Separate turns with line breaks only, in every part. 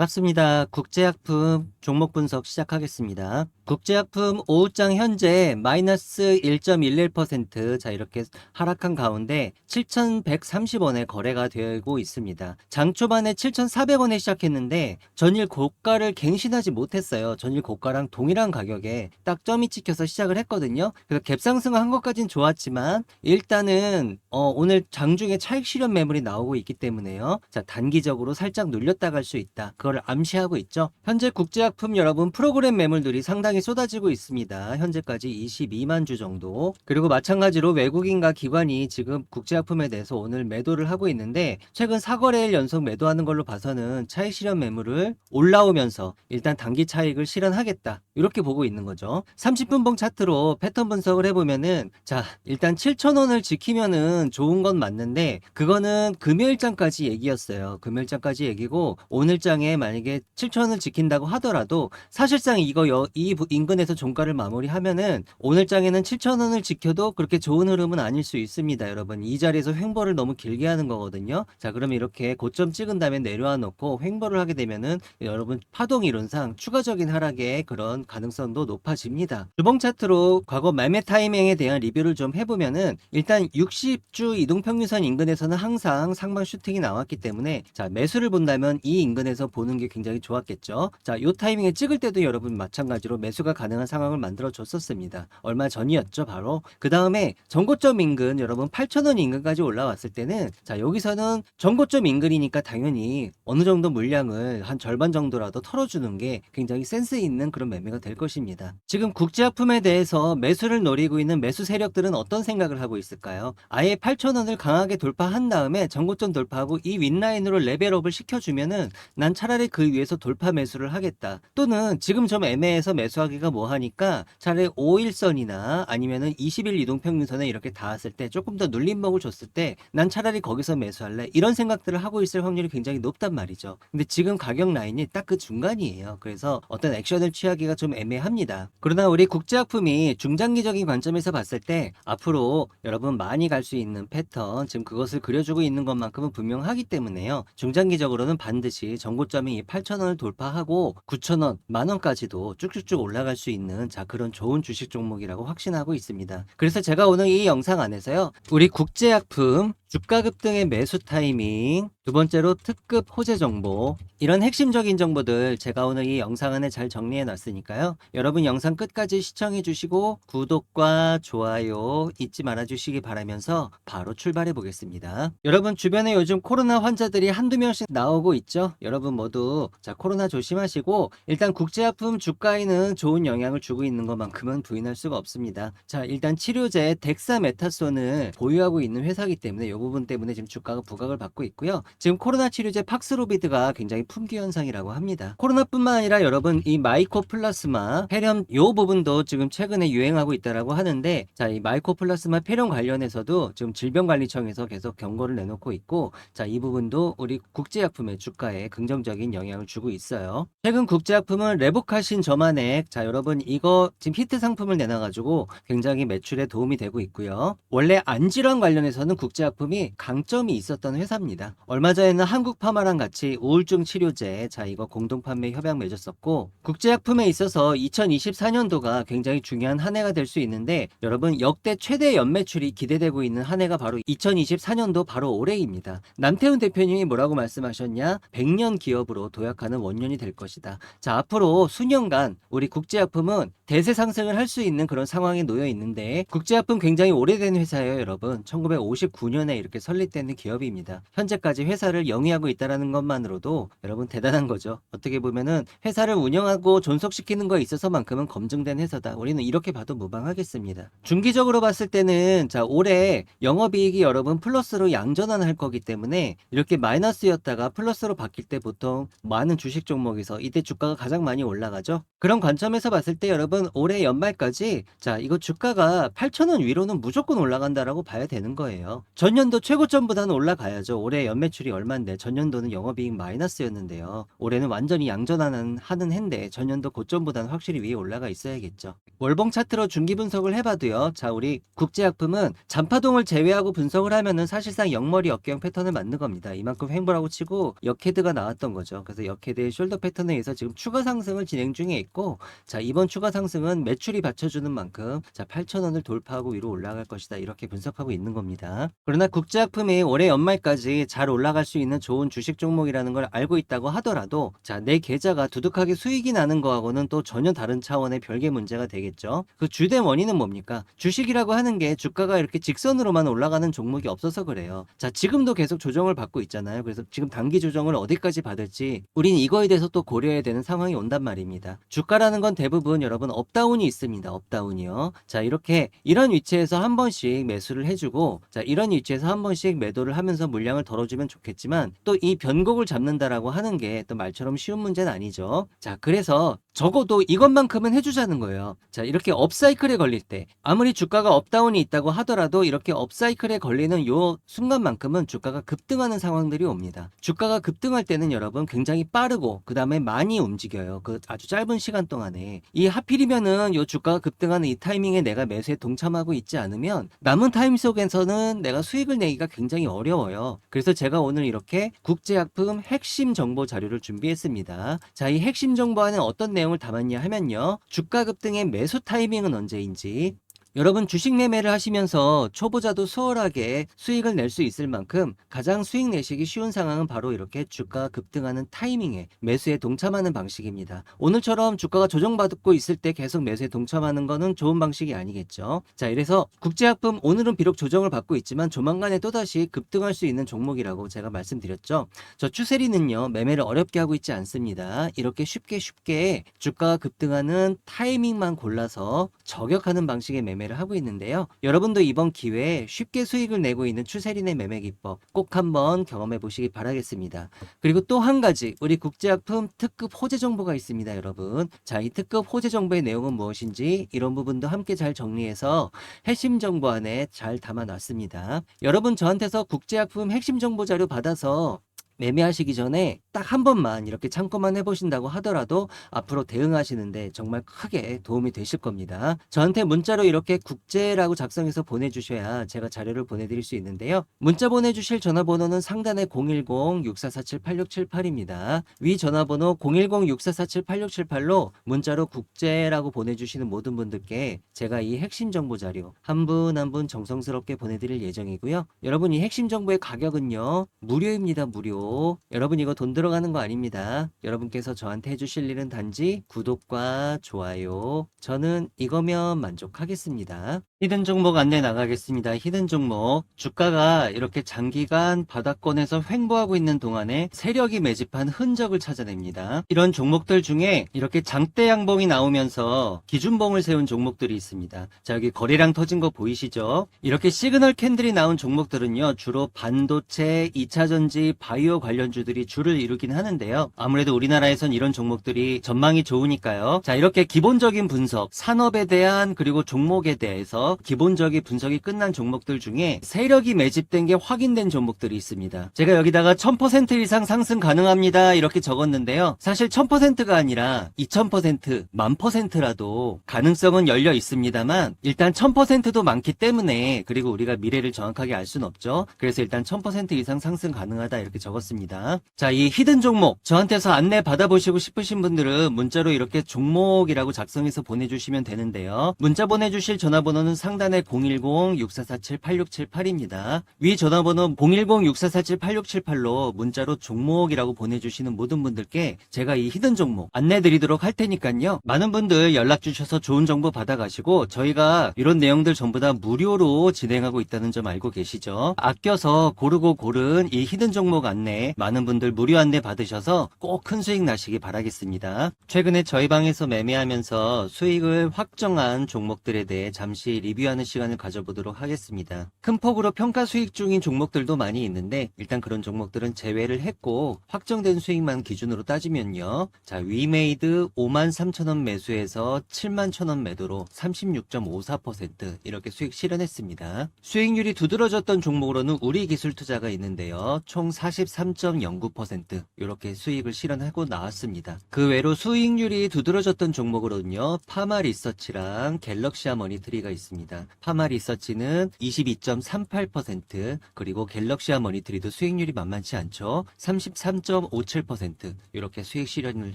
반갑습니다. 국제약품 종목 분석 시작하겠습니다. 국제약품 오후장 현재 마이너스 1.11%. 자, 이렇게 하락한 가운데 7,130원에 거래가 되고 있습니다. 장 초반에 7,400원에 시작했는데 전일 고가를 갱신하지 못했어요. 전일 고가랑 동일한 가격에 딱 점이 찍혀서 시작을 했거든요. 그래서 갭상승한 것까진 좋았지만 일단은 어, 오늘 장중에 차익 실현 매물이 나오고 있기 때문에요. 자, 단기적으로 살짝 눌렸다 갈 수 있다. 그걸 암시하고 있죠. 현재 국제약품 여러분 프로그램 매물들이 상당히 쏟아지고 있습니다. 현재까지 22만 주 정도. 그리고 마찬가지로 외국인과 기관이 지금 국제약품에 대해서 오늘 매도를 하고 있는데 최근 4거래일 연속 매도하는 걸로 봐서는 차익 실현 매물을 올라오면서 일단 단기 차익을 실현하겠다. 이렇게 보고 있는 거죠. 30분봉 차트로 패턴 분석을 해보면은 자 일단 7,000원을 지키면은 좋은 건 맞는데 그거는 금요일장까지 얘기였어요. 금요일장까지 얘기고 오늘장에 만약에 7,000원을 지킨다고 하더라도 사실상 이거 여, 이 부- 인근에서 종가를 마무리하면은 오늘장에는 7,000원을 지켜도 그렇게 좋은 흐름은 아닐 수 있습니다. 여러분 이 자리에서 횡보를 너무 길게 하는 거거든요. 자 그러면 이렇게 고점 찍은 다음에 내려와 놓고 횡보를 하게 되면은 여러분 파동 이론상 추가적인 하락의 그런 가능성도 높아집니다. 주봉 차트로 과거 매매 타이밍에 대한 리뷰를 좀 해보면은 일단 60주 이동평균선 인근에서는 항상 상방 슈팅이 나왔기 때문에 자 매수를 본다면 이 인근에서 보는 게 굉장히 좋았겠죠. 자, 요 타이밍에 찍을 때도 여러분 마찬가지로 매수가 가능한 상황을 만들어 줬었습니다. 얼마 전이었죠, 바로. 그 다음에 전고점 인근 여러분 8,000원 인근까지 올라왔을 때는 자, 여기서는 전고점 인근이니까 당연히 어느 정도 물량을 한 절반 정도라도 털어주는 게 굉장히 센스 있는 그런 매매 가 될 것입니다. 지금 국제화품에 대해서 매수를 노리고 있는 매수 세력들은 어떤 생각을 하고 있을까요? 아예 8,000원을 강하게 돌파한 다음에 전고점 돌파하고 이 윗라인으로 레벨업을 시켜주면은 난 차라리 그 위에서 돌파 매수를 하겠다. 또는 지금 좀 애매해서 매수하기가 뭐하니까 차라리 5일선이나 아니면은 20일 이동평균선에 이렇게 닿았을 때 조금 더 눌림목을 줬을 때 난 차라리 거기서 매수할래. 이런 생각들을 하고 있을 확률이 굉장히 높단 말이죠. 근데 지금 가격 라인이 딱 그 중간이에요. 그래서 어떤 액션을 취하기가 좀 애매합니다. 그러나 우리 국제학품이 중장기적인 관점에서 봤을 때 앞으로 여러분 많이 갈 수 있는 패턴 지금 그것을 그려주고 있는 것만큼은 분명하기 때문에요. 중장기적으로는 반드시 정고점이 8,000원을 돌파하고 9,000원, 만원까지도 쭉쭉쭉 올라갈 수 있는 자 그런 좋은 주식 종목이라고 확신하고 있습니다. 그래서 제가 오늘 이 영상 안에서요. 우리 국제약품 주가 급등의 매수 타이밍, 두 번째로 특급 호재 정보, 이런 핵심적인 정보들 제가 오늘 이 영상 안에 잘 정리해 놨으니까요. 여러분 영상 끝까지 시청해 주시고 구독과 좋아요 잊지 말아 주시기 바라면서 바로 출발해 보겠습니다. 여러분 주변에 요즘 코로나 환자들이 한두 명씩 나오고 있죠. 여러분 모두 자 코로나 조심하시고 일단 국제아품 주가에는 좋은 영향을 주고 있는 것만큼은 부인할 수가 없습니다. 자 일단 치료제 덱사메타손을 보유하고 있는 회사이기 때문에 이 부분 때문에 지금 주가가 부각을 받고 있고요. 지금 코로나 치료제 팍스로비드가 굉장히 품귀 현상이라고 합니다. 코로나뿐만 아니라 여러분 이 마이코플라스마 폐렴 요 부분도 지금 최근에 유행하고 있다라고 하는데 자 이 마이코플라스마 폐렴 관련해서도 지금 질병관리청에서 계속 경고를 내놓고 있고 자 이 부분도 우리 국제약품의 주가에 긍정적인 영향을 주고 있어요. 최근 국제약품은 레보카신 저만액 자 여러분 이거 지금 히트 상품을 내놔가지고 굉장히 매출에 도움이 되고 있고요. 원래 안질환 관련해서는 국제약품 이 강점이 있었던 회사입니다. 얼마 전에는 한국파마랑 같이 우울증 치료제 자 이거 공동 판매 협약 맺었었고 국제약품에 있어서 2024년도가 굉장히 중요한 한 해가 될 수 있는데 여러분 역대 최대 연매출이 기대되고 있는 한 해가 바로 2024년도 바로 올해입니다. 남태훈 대표님이 뭐라고 말씀하셨냐? 100년 기업으로 도약하는 원년이 될 것이다. 자 앞으로 수년간 우리 국제약품은 대세 상승을 할 수 있는 그런 상황에 놓여 있는데 국제약품 굉장히 오래된 회사예요, 여러분. 1959년에 이렇게 설립된 기업입니다. 현재까지 회사를 영위하고 있다라는 것만으로도 여러분 대단한 거죠. 어떻게 보면은 회사를 운영하고 존속시키는 거에 있어서만큼은 검증된 회사다. 우리는 이렇게 봐도 무방하겠습니다. 중기적으로 봤을 때는 자 올해 영업이익이 여러분 플러스로 양전환할 거기 때문에 이렇게 마이너스였다가 플러스로 바뀔 때 보통 많은 주식 종목에서 이때 주가가 가장 많이 올라가죠. 그런 관점에서 봤을 때 여러분 올해 연말까지 자 이거 주가가 8,000원 위로는 무조건 올라간다라고 봐야 되는 거예요. 전년 전년도 최고점보다는 올라가야죠. 올해 연매출이 얼마인데 전년도는 영업이익 마이너스였는데요. 올해는 완전히 양전하는 하는 해인데 전년도 고점보다는 확실히 위에 올라가 있어야겠죠. 월봉 차트로 중기 분석을 해봐도요. 자 우리 국제약품은 잔파동을 제외하고 분석을 하면은 사실상 역머리 어깨형 패턴을 맞는 겁니다. 이만큼 횡보라고 치고 역헤드가 나왔던 거죠. 그래서 역헤드의 숄더 패턴에 의해서 지금 추가 상승을 진행 중에 있고 자 이번 추가 상승은 매출이 받쳐주는 만큼 자 8,000원을 돌파하고 위로 올라갈 것이다 이렇게 분석하고 있는 겁니다. 그러나 국제약품이 올해 연말까지 잘 올라갈 수 있는 좋은 주식 종목이라는 걸 알고 있다고 하더라도 자 내 계좌가 두둑하게 수익이 나는 거하고는 또 전혀 다른 차원의 별개 문제가 되겠죠. 그 주된 원인은 뭡니까? 주식이라고 하는 게 주가가 이렇게 직선으로만 올라가는 종목이 없어서 그래요. 자 지금도 계속 조정을 받고 있잖아요. 그래서 지금 단기 조정을 어디까지 받을지 우린 이거에 대해서 또 고려해야 되는 상황이 온단 말입니다. 주가라는 건 대부분 여러분 업다운이 있습니다. 업다운이요. 자 이렇게 이런 위치에서 한 번씩 매수를 해주고 자 이런 위치에 서 한 번씩 매도를 하면서 물량을 덜어주면 좋겠지만 또 이 변곡을 잡는다라고 하는 게 또 말처럼 쉬운 문제는 아니죠. 자 그래서 적어도 이것만큼은 해주자는 거예요. 자 이렇게 업사이클에 걸릴 때 아무리 주가가 업다운이 있다고 하더라도 이렇게 업사이클에 걸리는 요 순간만큼은 주가가 급등하는 상황들이 옵니다. 주가가 급등할 때는 여러분 굉장히 빠르고 그 다음에 많이 움직여요. 그 아주 짧은 시간 동안에 이 하필이면은 요 주가가 급등하는 이 타이밍에 내가 매수에 동참하고 있지 않으면 남은 타임 속에서는 내가 수익을 내기가 굉장히 어려워요. 그래서 제가 오늘 이렇게 국제약품 핵심 정보 자료를 준비했습니다. 자, 이 핵심 정보 안에 어떤 내용 을 담았냐 하면요. 주가 급등의 매수 타이밍은 언제인지, 여러분 주식 매매를 하시면서 초보자도 수월하게 수익을 낼 수 있을 만큼 가장 수익 내시기 쉬운 상황은 바로 이렇게 주가가 급등하는 타이밍에 매수에 동참하는 방식입니다. 오늘처럼 주가가 조정받고 있을 때 계속 매수에 동참하는 거는 좋은 방식이 아니겠죠. 자, 이래서 국제약품 오늘은 비록 조정을 받고 있지만 조만간에 또다시 급등할 수 있는 종목이라고 제가 말씀드렸죠. 저 추세리는요, 매매를 어렵게 하고 있지 않습니다. 이렇게 쉽게 쉽게 주가가 급등하는 타이밍만 골라서 저격하는 방식의 매매 를 하고 있는데요. 여러분도 이번 기회에 쉽게 수익을 내고 있는 추세린의 매매 기법 꼭 한번 경험해 보시기 바라겠습니다. 그리고 또 한 가지 우리 국제약품 특급 호재 정보가 있습니다, 여러분. 자, 이 특급 호재 정보의 내용은 무엇인지 이런 부분도 함께 잘 정리해서 핵심 정보 안에 잘 담아 놨습니다. 여러분 저한테서 국제약품 핵심 정보 자료 받아서 매매하시기 전에 딱 한 번만 이렇게 참고만 해보신다고 하더라도 앞으로 대응하시는데 정말 크게 도움이 되실 겁니다. 저한테 문자로 이렇게 국제라고 작성해서 보내주셔야 제가 자료를 보내드릴 수 있는데요. 문자 보내주실 전화번호는 상단에 010-6447-8678입니다. 위 전화번호 010-6447-8678로 문자로 국제라고 보내주시는 모든 분들께 제가 이 핵심 정보 자료 한 분 한 분 정성스럽게 보내드릴 예정이고요. 여러분 이 핵심 정보의 가격은요 무료입니다 무료. 여러분 이거 돈 들어가는 거 아닙니다. 여러분께서 저한테 해주실 일은 단지 구독과 좋아요. 저는 이거면 만족하겠습니다. 히든 종목 안내 나가겠습니다. 히든 종목. 주가가 이렇게 장기간 바닥권에서 횡보하고 있는 동안에 세력이 매집한 흔적을 찾아냅니다. 이런 종목들 중에 이렇게 장대 양봉이 나오면서 기준봉을 세운 종목들이 있습니다. 자, 여기 거래량 터진 거 보이시죠? 이렇게 시그널 캔들이 나온 종목들은요, 주로 반도체, 2차전지, 바이오 관련주들이 주를 이루긴 하는데요. 아무래도 우리나라에선 이런 종목들이 전망이 좋으니까요. 자, 이렇게 기본적인 분석, 산업에 대한 그리고 종목에 대해서 기본적인 분석이 끝난 종목들 중에 세력이 매집된 게 확인된 종목들이 있습니다. 제가 여기다가 1000% 이상 상승 가능합니다. 이렇게 적었는데요. 사실 1000%가 아니라 2000%, 만 퍼센트라도 가능성은 열려 있습니다만 일단 1000%도 많기 때문에 그리고 우리가 미래를 정확하게 알 수는 없죠. 그래서 일단 1000% 이상 상승 가능하다 이렇게 적었습니다. 자, 이 히든 종목 저한테서 안내 받아보시고 싶으신 분들은 문자로 이렇게 종목이라고 작성해서 보내주시면 되는데요. 문자 보내주실 전화번호는 상단에 010-6447-8678입니다. 위 전화번호 010-6447-8678로 문자로 종목이라고 보내주시는 모든 분들께 제가 이 히든 종목 안내드리도록 할 테니까요. 많은 분들 연락 주셔서 좋은 정보 받아가시고 저희가 이런 내용들 전부 다 무료로 진행하고 있다는 점 알고 계시죠? 아껴서 고르고 고른 이 히든 종목 안내 많은 분들 무료 안내 받으셔서 꼭 큰 수익 나시기 바라겠습니다. 최근에 저희 방에서 매매하면서 수익을 확정한 종목들에 대해 잠시 리뷰하는 시간을 가져보도록 하겠습니다. 큰 폭으로 평가 수익 중인 종목들도 많이 있는데 일단 그런 종목들은 제외를 했고 확정된 수익만 기준으로 따지면요. 자, 위메이드 5만 3천원 매수해서 7만 1천원 매도로 36.54% 이렇게 수익 실현했습니다. 수익률이 두드러졌던 종목으로는 우리 기술 투자가 있는데요. 총 43.09% 이렇게 수익을 실현하고 나왔습니다. 그 외로 수익률이 두드러졌던 종목으로는요. 파마 리서치랑 갤럭시아 머니트리가 있습니다. 파마 리서치는 22.38% 그리고 갤럭시아 머니트리도 수익률이 만만치 않죠. 33.57% 이렇게 수익 실현을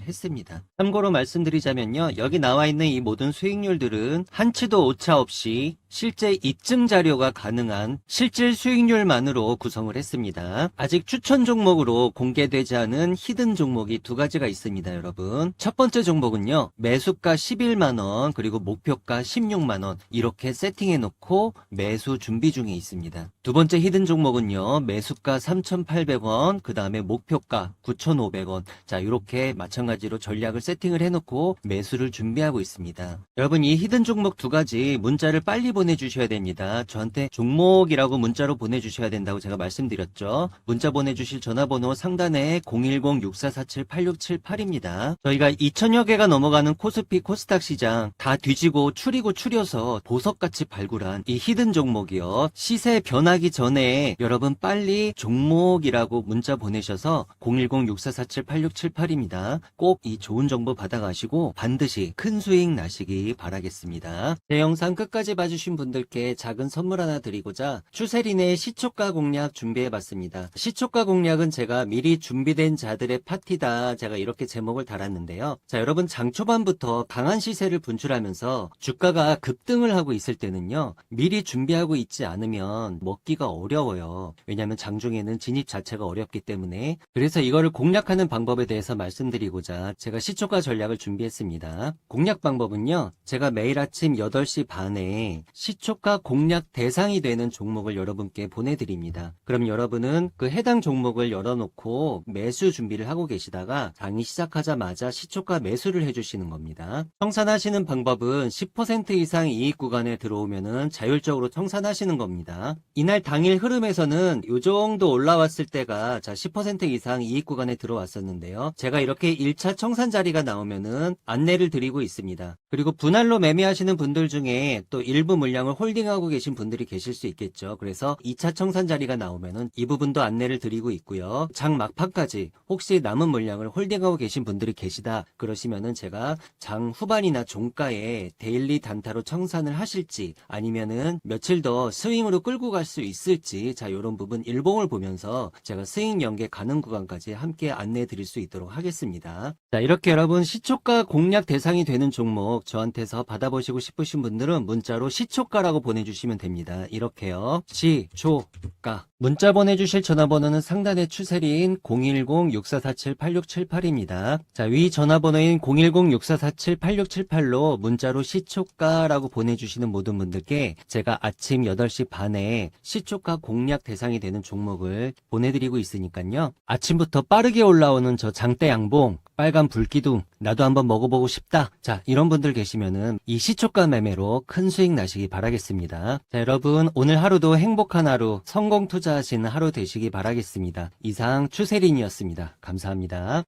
했습니다. 참고로 말씀드리자면요. 여기 나와 있는 이 모든 수익률들은 한치도 오차 없이 실제 입증 자료가 가능한 실질 수익률만으로 구성을 했습니다. 아직 추천 종목으로 공개되지 않은 히든 종목이 두 가지가 있습니다, 여러분. 첫 번째 종목은요. 매수가 11만원, 그리고 목표가 16만원 이렇게 세팅해 놓고 매수 준비 중에 있습니다. 두 번째 히든 종목은요. 매수가 3,800원, 그 다음에 목표가 9,500원. 자, 이렇게 마찬가지로 전략을 세팅을 해 놓고 매수를 준비하고 있습니다. 여러분, 이 히든 종목 두 가지 문자를 빨리 보내주셔야 됩니다. 저한테 종목이라고 문자로 보내주셔야 된다고 제가 말씀드렸죠. 문자 보내주실 전화번호 상단에 010-6447-8678입니다. 저희가 2천여 개가 넘어가는 코스피 코스닥 시장 다 뒤지고 추리고 추려서 보석같이 발굴한 이 히든 종목이요. 시세 변하기 전에 여러분 빨리 종목이라고 문자 보내셔서 010-6447-8678입니다. 꼭 이 좋은 정보 받아가시고 반드시 큰 수익 나시기 바라겠습니다. 제 영상 끝까지 봐주 신 분들께 작은 선물 하나 드리고자 추세린의 시초가 공략 준비해봤습니다. 시초가 공략은 제가 미리 준비된 자들의 파티다. 제가 이렇게 제목을 달았는데요. 자, 여러분 장 초반부터 강한 시세를 분출하면서 주가가 급등을 하고 있을 때는요. 미리 준비하고 있지 않으면 먹기가 어려워요. 왜냐하면 장중에는 진입 자체가 어렵기 때문에 그래서 이거를 공략하는 방법에 대해서 말씀드리고자 제가 시초가 전략을 준비했습니다. 공략 방법은요. 제가 매일 아침 8시 반에 시초가 공략 대상이 되는 종목을 여러분께 보내드립니다. 그럼 여러분은 그 해당 종목을 열어놓고 매수 준비를 하고 계시다가 장이 시작하자마자 시초가 매수를 해주시는 겁니다. 청산하시는 방법은 10% 이상 이익 구간에 들어오면은 자율적으로 청산하시는 겁니다. 이날 당일 흐름에서는 이 정도 올라왔을 때가 자 10% 이상 이익 구간에 들어왔었는데요. 제가 이렇게 1차 청산 자리가 나오면은 안내를 드리고 있습니다. 그리고 분할로 매매하시는 분들 중에 또 일부 물량을 홀딩하고 계신 분들이 계실 수 있겠죠. 그래서 2차 청산 자리가 나오면은 이 부분도 안내를 드리고 있고요. 장 막판까지 혹시 남은 물량을 홀딩하고 계신 분들이 계시다 그러시면은 제가 장 후반이나 종가에 데일리 단타로 청산을 하실지 아니면은 며칠 더 스윙으로 끌고 갈 수 있을지 자 이런 부분 일봉을 보면서 제가 스윙 연계 가능 구간까지 함께 안내해 드릴 수 있도록 하겠습니다. 자 이렇게 여러분 시초가 공략 대상이 되는 종목 저한테서 받아보시고 싶으신 분들은 문자로 시초가라고 보내주시면 됩니다. 이렇게요. 시초가 문자 보내주실 전화번호는 상단의 추세린 010-6447-8678입니다. 자, 위 전화번호인 010-6447-8678로 문자로 시초가라고 보내주시는 모든 분들께 제가 아침 8시 반에 시초가 공략 대상이 되는 종목을 보내드리고 있으니까요. 아침부터 빠르게 올라오는 저 장대 양봉, 빨간 불기둥, 나도 한번 먹어보고 싶다. 자, 이런 분들 계시면은 이 시초가 매매로 큰 수익 나시기 바라겠습니다. 자, 여러분, 오늘 하루도 행복한 하루, 성공 투자하시는 하루 되시기 바라겠습니다. 이상 추세린이었습니다. 감사합니다.